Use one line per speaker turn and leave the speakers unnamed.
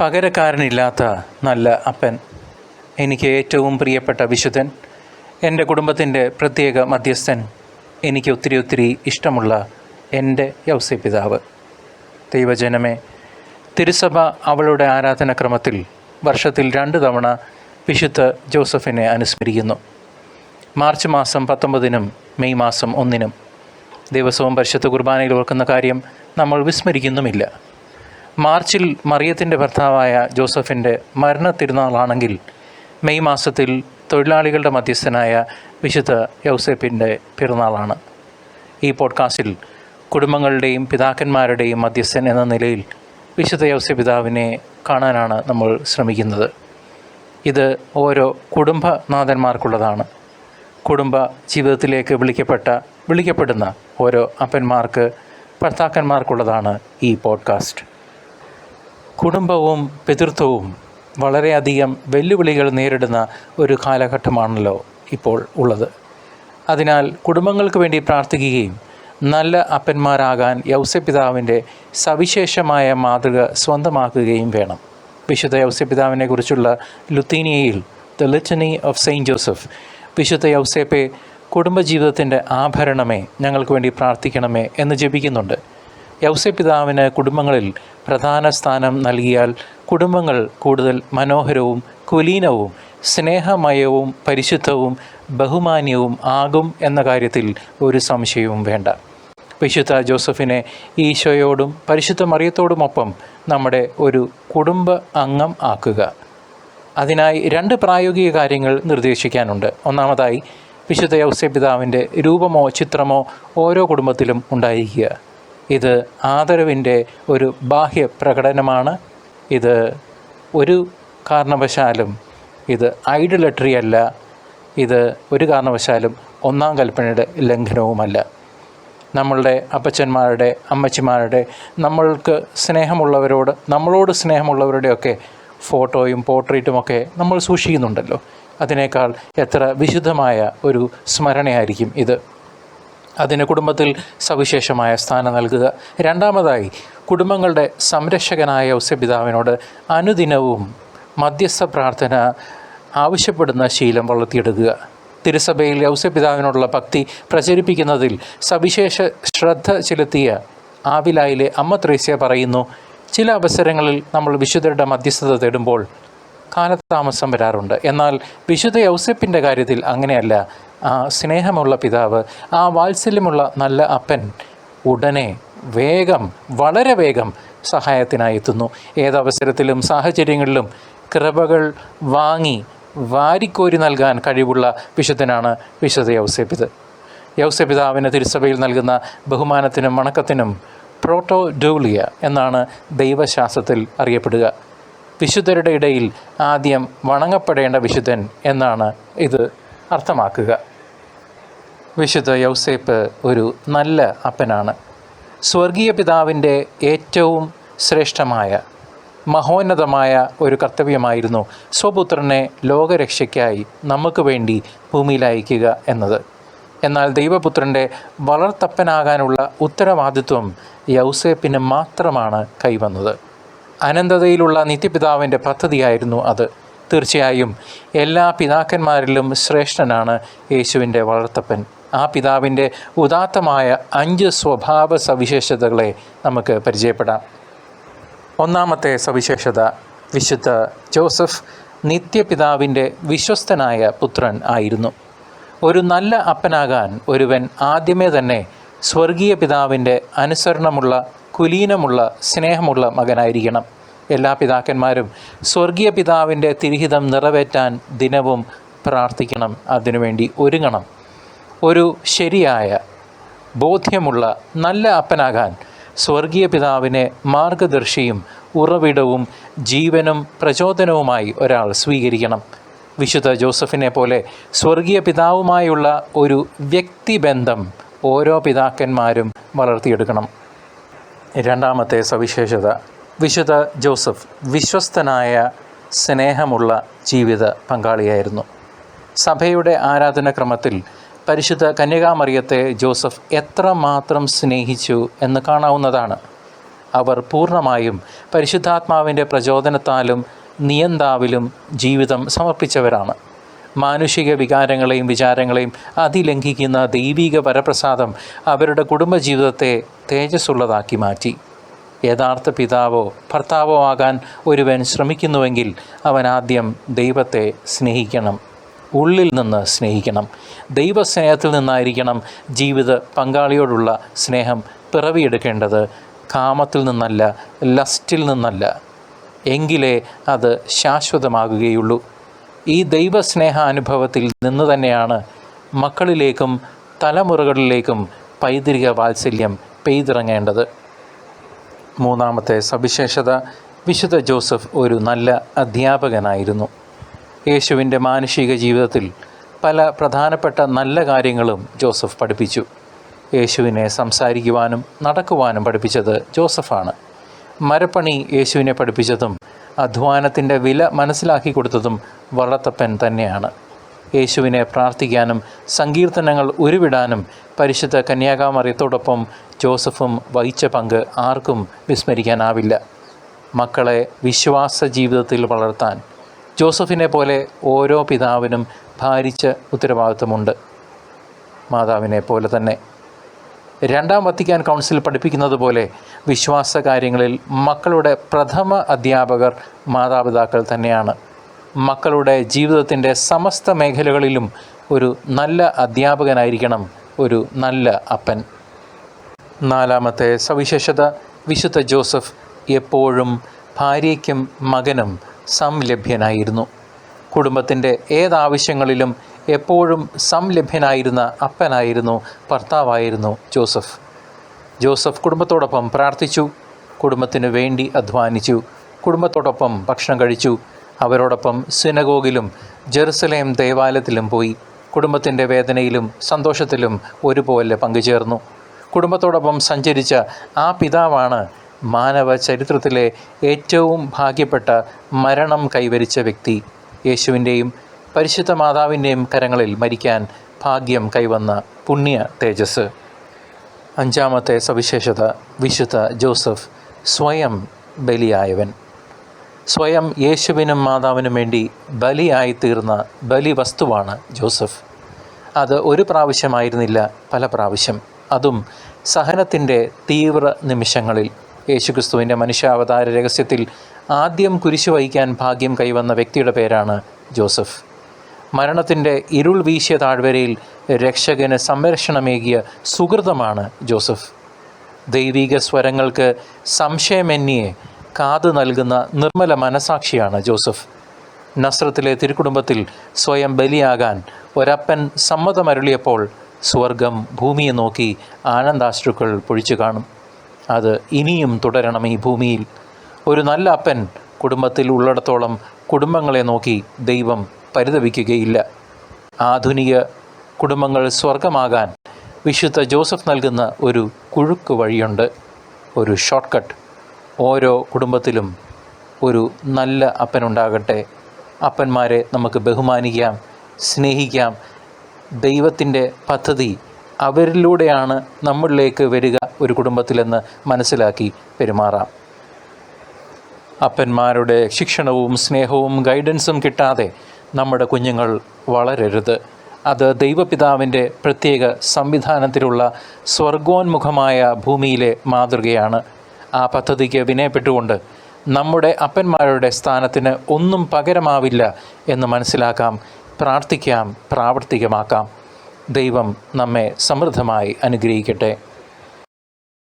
പകരക്കാരനില്ലാത്ത നല്ല അപ്പൻ എനിക്ക് ഏറ്റവും പ്രിയപ്പെട്ട വിശുദ്ധൻ എന്റെ കുടുംബത്തിന്റെ പ്രത്യേക മധ്യസ്ഥൻ എനിക്ക് ഒത്തിരി ഒത്തിരി ഇഷ്ടമുള്ള എന്റെ യൗസ്യ പിതാവ് ദൈവജനമേ തിരുസഭ അവളുടെ ആരാധനക്രമത്തിൽ വർഷത്തിൽ രണ്ട് തവണ വിശുദ്ധ ജോസഫിനെ അനുസ്മരിക്കുന്നു. മാർച്ച് മാസം പത്തൊമ്പതിനും മെയ് മാസം ഒന്നിനും. ദിവസവും പരിശുദ്ധ കുർബാനയിൽ ഓർക്കുന്ന കാര്യം നമ്മൾ വിസ്മരിക്കുന്നുമില്ല. മാർച്ചിൽ മറിയത്തിന്റെ ഭർത്താവായ ജോസഫിന്റെ മരണ തിരുനാളാണെങ്കിൽ മെയ് മാസത്തിൽ തൊഴിലാളികളുടെ മധ്യസ്ഥനായ വിശുദ്ധ യൗസേപ്പിന്റെ പിറന്നാളാണ്. ഈ പോഡ്കാസ്റ്റിൽ കുടുംബങ്ങളുടെയും പിതാക്കന്മാരുടെയും മധ്യസ്ഥൻ എന്ന നിലയിൽ വിശുദ്ധ യൗസേ പിതാവിനെ കാണാനാണ് നമ്മൾ ശ്രമിക്കുന്നത്. ഇത് ഓരോ കുടുംബനാഥന്മാർക്കുള്ളതാണ്. കുടുംബ ജീവിതത്തിലേക്ക് വിളിക്കപ്പെട്ട വിളിക്കപ്പെടുന്ന ഓരോ അപ്പന്മാർക്ക് ഭർത്താക്കന്മാർക്കുള്ളതാണ് ഈ പോഡ്കാസ്റ്റ്. കുടുംബവും പിതൃത്വവും വളരെയധികം വെല്ലുവിളികൾ നേരിടുന്ന ഒരു കാലഘട്ടമാണല്ലോ ഇപ്പോൾ ഉള്ളത്. അതിനാൽ കുടുംബങ്ങൾക്ക് വേണ്ടി പ്രാർത്ഥിക്കുകയും നല്ല അപ്പന്മാരാകാൻ യൗസ്യപിതാവിന്റെ സവിശേഷമായ മാതൃക സ്വന്തമാക്കുകയും വേണം. വിശുദ്ധ യൗസ്യപിതാവിനെ കുറിച്ചുള്ള ലുത്തീനിയയിൽ the litany of Saint Joseph വിശുദ്ധ യൗസേപ്പെ കുടുംബജീവിതത്തിന്റെ ആഭരണമേ ഞങ്ങൾക്ക് വേണ്ടി പ്രാർത്ഥിക്കണമേ എന്ന് ജപിക്കുന്നുണ്ട്. യൗസപിതാവിന് കുടുംബങ്ങളിൽ പ്രധാന സ്ഥാനം നൽകിയാൽ കുടുംബങ്ങൾ കൂടുതൽ മനോഹരവും കുലീനവും സ്നേഹമയവും പരിശുദ്ധവും ബഹുമാന്യവും ആകും എന്ന കാര്യത്തിൽ ഒരു സംശയവും വേണ്ട. വിശുദ്ധ ജോസഫിനെ ഈശോയോടും പരിശുദ്ധ മറിയത്തോടുമൊപ്പം നമ്മുടെ ഒരു കുടുംബ അംഗം ആക്കുക. അതിനായി രണ്ട് പ്രായോഗിക കാര്യങ്ങൾ നിർദ്ദേശിക്കാനുണ്ട്. ഒന്നാമതായി വിശുദ്ധ യൗസ്യപിതാവിന്റെ രൂപമോ ചിത്രമോ ഓരോ കുടുംബത്തിലും ഉണ്ടായിരിക്കുക. ഇത് ആദരവിന്റെ ഒരു ബാഹ്യ പ്രകടനമാണ്. ഇത് ഒരു കാരണവശാലും ഇത് ഐഡലട്രി അല്ല. ഇത് ഒരു കാരണവശാലും ഒന്നാം കൽപ്പനയുടെ ലംഘനവുമല്ല. നമ്മളുടെ അപ്പച്ചന്മാരുടെ അമ്മച്ചിമാരുടെ നമ്മൾക്ക് സ്നേഹമുള്ളവരോട് നമ്മളോട് സ്നേഹമുള്ളവരുടെയൊക്കെ ഫോട്ടോയും പോർട്രേറ്റുമൊക്കെ നമ്മൾ സൂക്ഷിക്കുന്നുണ്ടല്ലോ. അതിനേക്കാൾ എത്ര വിശുദ്ധമായ ഒരു സ്മരണയായിരിക്കും ഇത്. അതിന് കുടുംബത്തിൽ സവിശേഷമായ സ്ഥാനം നൽകുക. രണ്ടാമതായി കുടുംബങ്ങളുടെ സംരക്ഷകനായ ഔസ്യപിതാവിനോട് അനുദിനവും മധ്യസ്ഥ പ്രാർത്ഥന ആവശ്യപ്പെടുന്ന ശീലം വളർത്തിയെടുക്കുക. തിരുസഭയിൽ ഔസ്യപിതാവിനോടുള്ള ഭക്തി പ്രചരിപ്പിക്കുന്നതിൽ സവിശേഷ ശ്രദ്ധ ചെലുത്തിയ ആവിലായിലെ അമ്മ ത്രേസ്യ പറയുന്നു ചില അവസരങ്ങളിൽ നമ്മൾ വിശുദ്ധരുടെ മധ്യസ്ഥത തേടുമ്പോൾ കാലതാമസം വരാറുണ്ട്. എന്നാൽ വിശുദ്ധ യൗസപ്പിന്റെ കാര്യത്തിൽ അങ്ങനെയല്ല. ആ സ്നേഹമുള്ള പിതാവ് ആ വാത്സല്യമുള്ള നല്ല അപ്പൻ ഉടനെ വേഗം വളരെ വേഗം സഹായത്തിനായി എത്തുന്നു. ഏതവസരത്തിലും സാഹചര്യങ്ങളിലും കൃപകൾ വാങ്ങി വാരിക്കോരി നൽകാൻ കഴിവുള്ള വിശുദ്ധനാണ് വിശുദ്ധ യൗസേപ്പിത്. യൗസപിതാവിന് തിരുസഭയിൽ നൽകുന്ന ബഹുമാനത്തിനും വണക്കത്തിനും പ്രോട്ടോ ഡൂളിയ എന്നാണ് ദൈവശാസ്ത്രത്തിൽ അറിയപ്പെടുക. വിശുദ്ധരുടെ ഇടയിൽ ആദ്യം വണങ്ങപ്പെടേണ്ട വിശുദ്ധൻ എന്നാണ് ഇത് അർത്ഥമാക്കുക. വിശുദ്ധ യൗസേപ്പ് ഒരു നല്ല അപ്പനാണ്. സ്വർഗീയ പിതാവിന്റെ ഏറ്റവും ശ്രേഷ്ഠമായ മഹോന്നതമായ ഒരു കർത്തവ്യമായിരുന്നു സ്വപുത്രനെ ലോകരക്ഷയ്ക്കായി നമുക്ക് വേണ്ടി ഭൂമിയിൽ അയക്കുക എന്നത്. എന്നാൽ ദൈവപുത്രന്റെ വളർത്തപ്പനാകാനുള്ള ഉത്തരവാദിത്വം യൗസേപ്പിന് മാത്രമാണ് കൈവന്നത്. അനന്തതയിലുള്ള നിത്യപിതാവിന്റെ പദ്ധതിയായിരുന്നു അത്. തീർച്ചയായും എല്ലാ പിതാക്കന്മാരിലും ശ്രേഷ്ഠനാണ് യേശുവിന്റെ വളർത്തപ്പൻ. ആ പിതാവിന്റെ ഉദാത്തമായ അഞ്ച് സ്വഭാവ സവിശേഷതകളെ നമുക്ക് പരിചയപ്പെടാം. ഒന്നാമത്തെ സവിശേഷത വിശുദ്ധ ജോസഫ് നിത്യപിതാവിന്റെ വിശ്വസ്തനായ പുത്രൻ ആയിരുന്നു. ഒരു നല്ല അപ്പനാകാൻ ഒരുവൻ ആദ്യമേ തന്നെ സ്വർഗീയ പിതാവിന്റെ അനുസരണമുള്ള കുലീനമുള്ള സ്നേഹമുള്ള മകനായിരിക്കണം. എല്ലാ പിതാക്കന്മാരും സ്വർഗീയ പിതാവിന്റെ തിരിഹിതം നിറവേറ്റാൻ ദിനവും പ്രാർത്ഥിക്കണം. അതിനുവേണ്ടി ഒരുങ്ങണം. ഒരു ശരിയായ ബോധ്യമുള്ള നല്ല അപ്പനാകാൻ സ്വർഗീയ പിതാവിനെ മാർഗദർശിയും ഉറവിടവും ജീവനും പ്രചോദനവുമായി ഒരാൾ സ്വീകരിക്കണം. വിശുദ്ധ ജോസഫിനെ പോലെ സ്വർഗീയ പിതാവുമായുള്ള ഒരു വ്യക്തിബന്ധം ഓരോ പിതാക്കന്മാരും വളർത്തിയെടുക്കണം. രണ്ടാമത്തെ സവിശേഷത. വിശുദ്ധ ജോസഫ് വിശ്വസ്തനായ സ്നേഹമുള്ള ജീവിത പങ്കാളിയായിരുന്നു. സഭയുടെ ആരാധനക്രമത്തിൽ പരിശുദ്ധ കന്യകാമറിയത്തെ ജോസഫ് എത്രമാത്രം സ്നേഹിച്ചു എന്ന് കാണാവുന്നതാണ്. അവർ പൂർണമായും പരിശുദ്ധാത്മാവിന്റെ പ്രചോദനത്താലും നിയന്താവിലും ജീവിതം സമർപ്പിച്ചവരാണ്. മാനുഷിക വികാരങ്ങളെയും വിചാരങ്ങളെയും അതിലംഘിക്കുന്ന ദൈവിക വരപ്രസാദം അവരുടെ കുടുംബജീവിതത്തെ തേജസ്സുള്ളതാക്കി മാറ്റി. യഥാർത്ഥ പിതാവോ ഭർത്താവോ ആകാൻ ഒരുവൻ ശ്രമിക്കുന്നുവെങ്കിൽ അവൻ ആദ്യം ദൈവത്തെ സ്നേഹിക്കണം ഉള്ളിൽ നിന്ന് സ്നേഹിക്കണം ദൈവസ്നേഹത്തിൽ നിന്നായിരിക്കണം ജീവിത പങ്കാളിയോടുള്ള സ്നേഹം പിറവിയെടുക്കേണ്ടത് കാമത്തിൽ നിന്നല്ല ലസ്റ്റിൽ നിന്നല്ല. എങ്കിലേ അത് ശാശ്വതമാകുകയുള്ളൂ. ഈ ദൈവസ്നേഹ അനുഭവത്തിൽ നിന്ന് തന്നെയാണ് മക്കളിലേക്കും തലമുറകളിലേക്കും പൈതൃക വാത്സല്യം പെയ്തിറങ്ങേണ്ടത്. മൂന്നാമത്തെ സവിശേഷത വിശുദ്ധ ജോസഫ് ഒരു നല്ല അധ്യാപകനായിരുന്നു. യേശുവിന്റെ മാനുഷിക ജീവിതത്തിൽ പല പ്രധാനപ്പെട്ട നല്ല കാര്യങ്ങളും ജോസഫ് പഠിപ്പിച്ചു. യേശുവിനെ സംസാരിക്കുവാനും നടക്കുവാനും പഠിപ്പിച്ചത് ജോസഫാണ്. മരപ്പണി യേശുവിനെ പഠിപ്പിച്ചതും അധ്വാനത്തിന്റെ വില മനസ്സിലാക്കി കൊടുത്തതും വള്ളത്തപ്പൻ തന്നെയാണ്. യേശുവിനെ പ്രാർത്ഥിക്കാനും സങ്കീർത്തനങ്ങൾ ഉരുവിടാനും പരിശുദ്ധ കന്യാകാമറിയത്തോടൊപ്പം ജോസഫും വഹിച്ച പങ്ക് ആർക്കും വിസ്മരിക്കാനാവില്ല. മക്കളെ വിശ്വാസ ജീവിതത്തിൽ വളർത്താൻ ജോസഫിനെ പോലെ ഓരോ പിതാവിനും ഭാരിച്ച ഉത്തരവാദിത്വമുണ്ട് മാതാവിനെ പോലെ തന്നെ. രണ്ടാം വത്തിക്കാൻ കൗൺസിൽ പഠിപ്പിക്കുന്നത് പോലെ വിശ്വാസ കാര്യങ്ങളിൽ മക്കളുടെ പ്രഥമ അധ്യാപകർ മാതാപിതാക്കൾ തന്നെയാണ്. മക്കളുടെ ജീവിതത്തിന്റെ സമസ്ത മേഖലകളിലും ഒരു നല്ല അധ്യാപകനായിരിക്കണം ഒരു നല്ല അപ്പൻ. നാലാമത്തെ സവിശേഷത വിശുദ്ധ ജോസഫ് എപ്പോഴും ഭാര്യയ്ക്കും മകനും സംലഭ്യനായിരുന്നു. കുടുംബത്തിന്റെ ഏതാവശ്യങ്ങളിലും എപ്പോഴും സംലഭ്യനായിരുന്ന അപ്പനായിരുന്നു ഭർത്താവായിരുന്നു ജോസഫ്. ജോസഫ് കുടുംബത്തോടൊപ്പം പ്രാർത്ഥിച്ചു കുടുംബത്തിനു വേണ്ടി അധ്വാനിച്ചു കുടുംബത്തോടൊപ്പം ഭക്ഷണം കഴിച്ചു. അവരോടൊപ്പം സിനഗോഗിലും ജെറുസലേം ദേവാലയത്തിലും പോയി. കുടുംബത്തിന്റെ വേദനയിലും സന്തോഷത്തിലും ഒരുപോലെ പങ്കുചേർന്നു. കുടുംബത്തോടൊപ്പം സഞ്ചരിച്ച ആ പിതാവാണ് മാനവ ചരിത്രത്തിലെ ഏറ്റവും ഭാഗ്യപ്പെട്ട മരണം കൈവരിച്ച വ്യക്തി. യേശുവിന്റെയും പരിശുദ്ധ മാതാവിന്റെയും കരങ്ങളിൽ മരിക്കാൻ ഭാഗ്യം കൈവന്ന പുണ്യ തേജസ്. അഞ്ചാമത്തെ സവിശേഷത വിശുദ്ധ ജോസഫ് സ്വയം ബലിയായവൻ. സ്വയം യേശുവിനും മാതാവിനും വേണ്ടി ബലിയായി തീർന്ന ബലി വസ്തുവാണ് ജോസഫ്. അത് ഒരു പ്രാവശ്യമായിരുന്നില്ല പല പ്രാവശ്യം. അതും സഹനത്തിന്റെ തീവ്ര നിമിഷങ്ങളിൽ. യേശുക്രിസ്തുവിന്റെ മനുഷ്യാവതാര രഹസ്യത്തിൽ ആദ്യം കുരിശു വഹിക്കാൻ ഭാഗ്യം കൈവന്ന വ്യക്തിയുടെ പേരാണ് ജോസഫ്. മരണത്തിന്റെ ഇരുൾ വീശിയ താഴ്വരയിൽ രക്ഷകന് സംരക്ഷണമേകിയ സുഹൃതമാണ് ജോസഫ്. ദൈവിക സ്വരങ്ങൾക്ക് സംശയമെന്നിയെ കാത് നൽകുന്ന നിർമ്മല മനസാക്ഷിയാണ് ജോസഫ്. നസ്രത്തിലെ തിരുക്കുടുംബത്തിൽ സ്വയം ബലിയാകാൻ ഒരപ്പൻ സമ്മതമരുളിയപ്പോൾ സ്വർഗം ഭൂമിയെ നോക്കി ആനന്ദാശ്രുക്കൾ പൊഴിച്ചു കാണും. അത് ഇനിയും തുടരണം ഈ ഭൂമിയിൽ. ഒരു നല്ല അപ്പൻ കുടുംബത്തിൽ ഉള്ളിടത്തോളം കുടുംബങ്ങളെ നോക്കി ദൈവം പരിതപിക്കുകയില്ല. ആധുനിക കുടുംബങ്ങൾ സ്വർഗമാകാൻ വിശുദ്ധ ജോസഫ് നൽകുന്ന ഒരു കുഴുക്ക് വഴിയുണ്ട്. ഒരു ഷോർട്ട് കട്ട് ഓരോ കുടുംബത്തിലും ഒരു നല്ല അപ്പനുണ്ടാകട്ടെ. അപ്പന്മാരെ നമുക്ക് ബഹുമാനിക്കാം സ്നേഹിക്കാം. ദൈവത്തിന്റെ പദ്ധതി അവരിലൂടെയാണ് നമ്മളിലേക്ക് വരിക ഒരു കുടുംബത്തിലെന്ന് മനസ്സിലാക്കി പെരുമാറാം. അപ്പന്മാരുടെ ശിക്ഷണവും സ്നേഹവും ഗൈഡൻസും കിട്ടാതെ നമ്മുടെ കുഞ്ഞുങ്ങൾ വളരരുത്. അത് ദൈവപിതാവിന്റെ പ്രത്യേക സംവിധാനത്തിലുള്ള സ്വർഗോന്മുഖമായ ഭൂമിയിലെ മാതൃകയാണ്. ആ പദ്ധതിക്ക് വിനയപ്പെട്ടുകൊണ്ട് നമ്മുടെ അപ്പന്മാരുടെ സ്ഥാനത്തിന് ഒന്നും പകരമാവില്ല എന്ന് മനസ്സിലാക്കാം പ്രാർത്ഥിക്കാം പ്രാവർത്തികമാക്കാം. ദൈവം നമ്മെ സമൃദ്ധമായി അനുഗ്രഹിക്കട്ടെ.